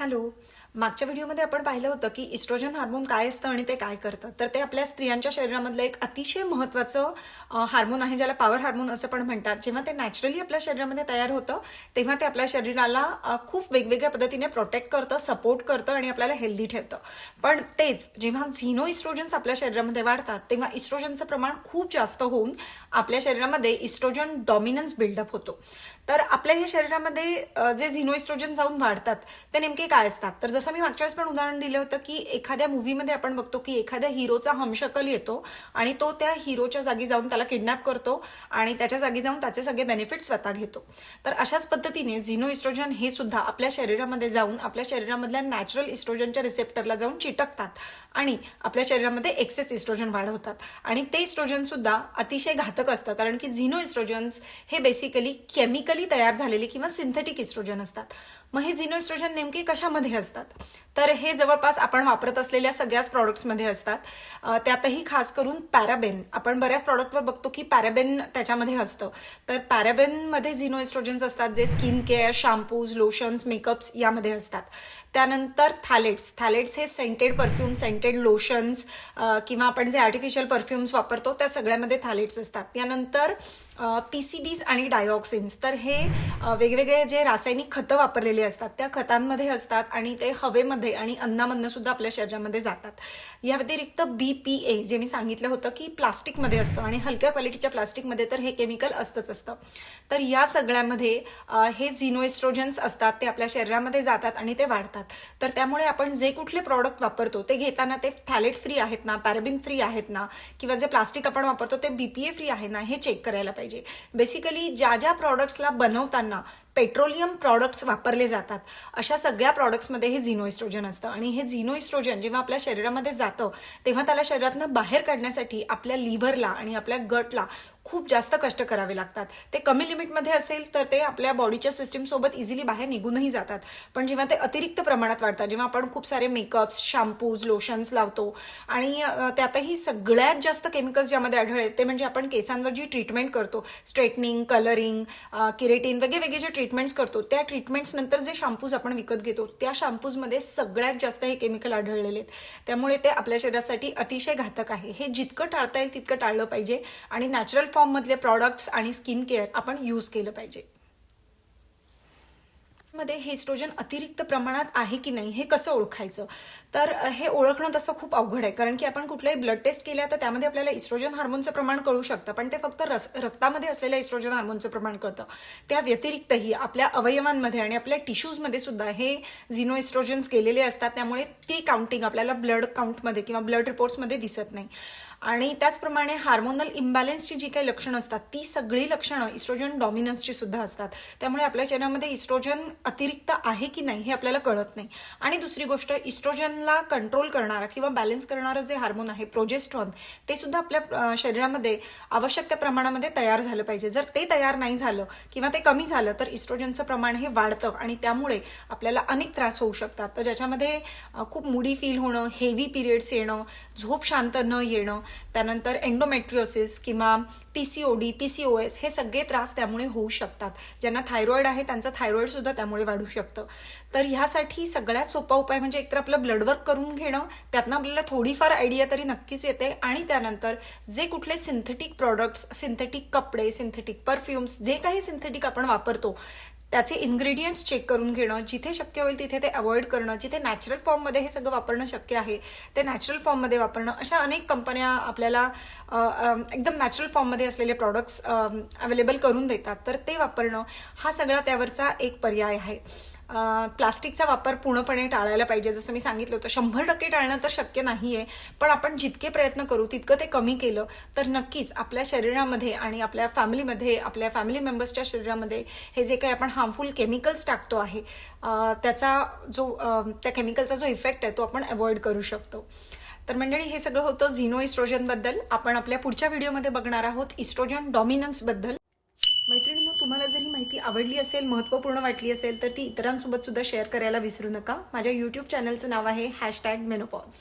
Hello. मागच्या व्हिडिओमध्ये आपण पाहिलं होतं की इस्ट्रोजन हार्मोन काय असतं आणि ते काय करतं. तर ते आपल्या स्त्रियांच्या शरीरामधलं एक अतिशय महत्वाचं हार्मोन आहे ज्याला पॉवर हार्मोन असं पण म्हणतात. जेव्हा ते नॅचरली आपल्या शरीरामध्ये तयार होतं तेव्हा ते आपल्या शरीराला खूप वेगवेगळ्या पद्धतीने प्रोटेक्ट करतं सपोर्ट करतं आणि आपल्याला हेल्दी ठेवतं. पण तेच जेव्हा झिनो इस्ट्रोजन्स आपल्या शरीरामध्ये वाढतात तेव्हा इस्ट्रोजनचं प्रमाण खूप जास्त होऊन आपल्या शरीरामध्ये इस्ट्रोजन डॉमिनन्स बिल्डअप होतो. तर आपल्या हे शरीरामध्ये जे झिनो इस्ट्रोजन जाऊन वाढतात ते नेमके काय असतात तर जसं मी मागच्या वेळेस पण उदाहरण दिलं होतं की एखाद्या मूवीमध्ये आपण बघतो की एखाद्या हिरोचा हमशकल येतो आणि तो त्या हिरोच्या जागी जाऊन त्याला किडनॅप करतो आणि त्याच्या जागी जाऊन त्याचे सगळे बेनिफिट स्वतः घेतो. तर अशाच पद्धतीने झिनो इस्ट्रोजन हे सुद्धा आपल्या शरीरामध्ये जाऊन आपल्या शरीरामधल्या नॅचरल इस्ट्रोजनच्या रिसेप्टरला जाऊन चिटकतात आणि आपल्या शरीरामध्ये एक्सेस इस्ट्रोजन वाढवतात. आणि ते इस्ट्रोजन सुद्धा अतिशय घातक असतं कारण की झिनो इस्ट्रोजन्स हे बेसिकली केमिकली तयार झालेले किंवा सिंथेटिक इस्ट्रोजन असतात. मग हे झिनो इस्ट्रोजन नेमके कशामध्ये असतात. तर हे जवळपास आपण वापरत असलेल्या सगळ्याच प्रॉडक्ट्समध्ये असतात. त्यातही खास करून पॅराबेन. आपण बऱ्याच प्रॉडक्टवर बघतो की पॅराबेन त्याच्यामध्ये असतं. तर पॅराबेनमध्ये झिनो एस्ट्रोजन्स असतात जे skin care shampoos lotions makeups यामध्ये असतात. त्यानंतर थॅलेट्स. थॅलेट्स हे सेंटेड परफ्यूम सेंटेड लोशन्स किंवा आपण जे आर्टिफिशियल परफ्युम्स वापरतो त्या सगळ्यामध्ये थॅलेट्स असतात. त्यानंतर पी सी बीज आणि डायऑक्सिन्स तर हे वेगवेगळे जे रासायनिक खतं वापरलेली असतात त्या खतांमध्ये असतात. आणि ते हवेमध्ये आणि अन्नामधनं सुद्धा आपल्या शरीरामध्ये जातात. या व्यतिरिक्त बी पी ए जे मी सांगितलं होतं की प्लास्टिकमध्ये असतं आणि हलक्या क्वालिटीच्या प्लास्टिकमध्ये तर हे केमिकल असतंच असतं. तर या सगळ्यामध्ये हे झिनोएस्ट्रोजन्स असतात ते आपल्या शरीरामध्ये जातात आणि ते वाढतात. तर त्यामुळे आपण जे कुठले प्रॉडक्ट वापरतो ते घेताना ते थॅलेट फ्री आहेत ना पॅराबिन फ्री आहेत ना किंवा जे प्लास्टिक आपण वापरतो ते बीपीए फ्री आहे ना हे चेक करायला पाहिजे. बेसिकली ज्या ज्या प्रॉडक्ट्सला बनवताना पेट्रोलियम प्रॉडक्ट्स वापरले जातात. अशा सगळ्या प्रॉडक्ट्समध्ये हे झिनोइस्ट्रोजन असतं. आणि हे झिनोइस्ट्रोजन जेव्हा आपल्या शरीरामध्ये जातं तेव्हा त्याला शरीरातनं बाहेर काढण्यासाठी आपल्या लिव्हरला आणि आपल्या गटला खूप जास्त कष्ट करावे लागतात. ते कमी लिमिटमध्ये असेल तर ते आपल्या बॉडीच्या सिस्टीमसोबत इझिली बाहेर निघूनही जातात. पण जेव्हा ते अतिरिक्त प्रमाणात वाढतात जेव्हा आपण खूप सारे मेकअप्स शॅम्पूज लोशन्स लावतो आणि त्यातही सगळ्यात जास्त केमिकल्स ज्यामध्ये आढळले ते म्हणजे आपण केसांवर जी ट्रीटमेंट करतो स्ट्रेटनिंग कलरिंग किरेटिन वगैरे वेगळे जे ट्रीटमेंट्स करतो त्या ट्रीटमेंट्स नंतर जे शॅम्पूज आपण विकत घेतो त्या शॅम्पूजमध्ये सगळ्यात जास्त हे केमिकल आढळलेले आहेत. त्यामुळे ते आपल्या शरीरासाठी अतिशय घातक आहे. हे जितकं टाळता येईल तितकं टाळलं पाहिजे आणि नॅचरल फॉर्ममधले प्रॉडक्ट्स आणि स्किन केअर आपण यूज केलं पाहिजे. मध्ये हेस्ट्रोजन अतिरिक्त प्रमाणात आहे की नाही हे कसं ओळखायचं? तर हे ओळखणं तसं खूप अवघड आहे कारण की आपण कुठल्याही ब्लड टेस्ट केल्या तर त्यामध्ये आपल्याला इस्ट्रोजन हार्मोनचं प्रमाण कळू शकतं पण ते फक्त रस रक्तामध्ये असलेल्या इस्ट्रोजन हार्मोनचं प्रमाण कळतं. त्या व्यतिरिक्तही आपल्या अवयवांमध्ये आणि आपल्या टिश्यूजमध्ये सुद्धा हे झिनो इस्ट्रोजन्स केलेले असतात त्यामुळे ती काउंटिंग आपल्याला ब्लड काउंटमध्ये किंवा ब्लड रिपोर्ट्समध्ये दिसत नाही. आणि त्याचप्रमाणे हार्मोनल इम्बॅलन्सची जी काही लक्षणं असतात ती सगळी लक्षणं इस्ट्रोजन डॉमिनन्सची सुद्धा असतात. त्यामुळे आपल्या शरीरामध्ये इस्ट्रोजन अतिरिक्त आहे की नाही हे आपल्याला कळत नाही. आणि दुसरी गोष्ट इस्ट्रोजनला कंट्रोल करणारा किंवा बॅलन्स करणारं जे हार्मोन आहे प्रोजेस्ट्रॉन ते सुद्धा आपल्या शरीरामध्ये आवश्यक त्या प्रमाणामध्ये तयार झालं पाहिजे. जर ते तयार नाही झालं किंवा ते कमी झालं तर इस्ट्रोजनचं प्रमाण हे वाढतं आणि त्यामुळे आपल्याला अनेक त्रास होऊ शकतात. तर ज्याच्यामध्ये खूप मुडी फील होणं हेवी पिरियड्स येणं झोप शांत न येणं त्यानंतर एन्डोमेट्रिओसिस किंवा पीसीओडी पीसीओएस हे सगळे त्रास त्यामुळे होऊ शकतात. ज्यांना थायरॉईड आहे त्यांचं थायरॉईड सुद्धा त्यामुळे वाढू शकतं. तर ह्यासाठी सगळ्यात सोपा उपाय म्हणजे एकतर आपलं ब्लड वर्क करून घेणं. त्यातनं आपल्याला थोडीफार आयडिया तरी नक्कीच येते. आणि त्यानंतर जे कुठले सिंथेटिक प्रॉडक्ट्स सिंथेटिक कपडे सिंथेटिक परफ्युम्स जे काही सिंथेटिक आपण वापरतो त्याचे इन्ग्रेडियंट्स चेक करून घेणं जिथे शक्य होईल तिथे ते अवॉइड करणं जिथे नॅचरल फॉर्ममध्ये हे सगळं वापरणं शक्य आहे ते नॅचरल फॉर्ममध्ये वापरणं. अशा अनेक कंपन्या आपल्याला एकदम नॅचरल फॉर्ममध्ये असलेले प्रॉडक्ट्स अवेलेबल करून देतात. तर ते वापरणं हा सगळा त्यावरचा एक पर्याय आहे. प्लास्टिकचा वापर पूर्णपणे टाळायला पाहिजे. जसं मी सांगितलं होतं शंभर टक्के टाळणं तर शक्य नाही आहे पण आपण जितके प्रयत्न करू तितकं ते कमी केलं तर नक्कीच आपल्या शरीरामध्ये आणि आपल्या फॅमिलीमध्ये आपल्या फॅमिली मेंबर्सच्या शरीरामध्ये हे जे काही आपण हार्मफुल केमिकल्स टाकतो आहे त्याचा जो त्या केमिकलचा जो इफेक्ट आहे तो आपण अवॉइड करू शकतो. तर मंडळी हे सगळं होतं झिनो इस्ट्रोजनबद्दल आपण आपल्या पुढच्या व्हिडिओमध्ये बघणार आहोत इस्ट्रोजन डॉमिनन्सबद्दल. मैत्रिणींनो तुम्हाला जर ही माहिती आवडली असेल महत्त्वपूर्ण वाटली असेल तर ती इतरांसोबत सुद्धा शेअर करायला विसरू नका. माझ्या यूट्यूब चॅनलचं नाव आहे हॅशटॅग मेनोपॉज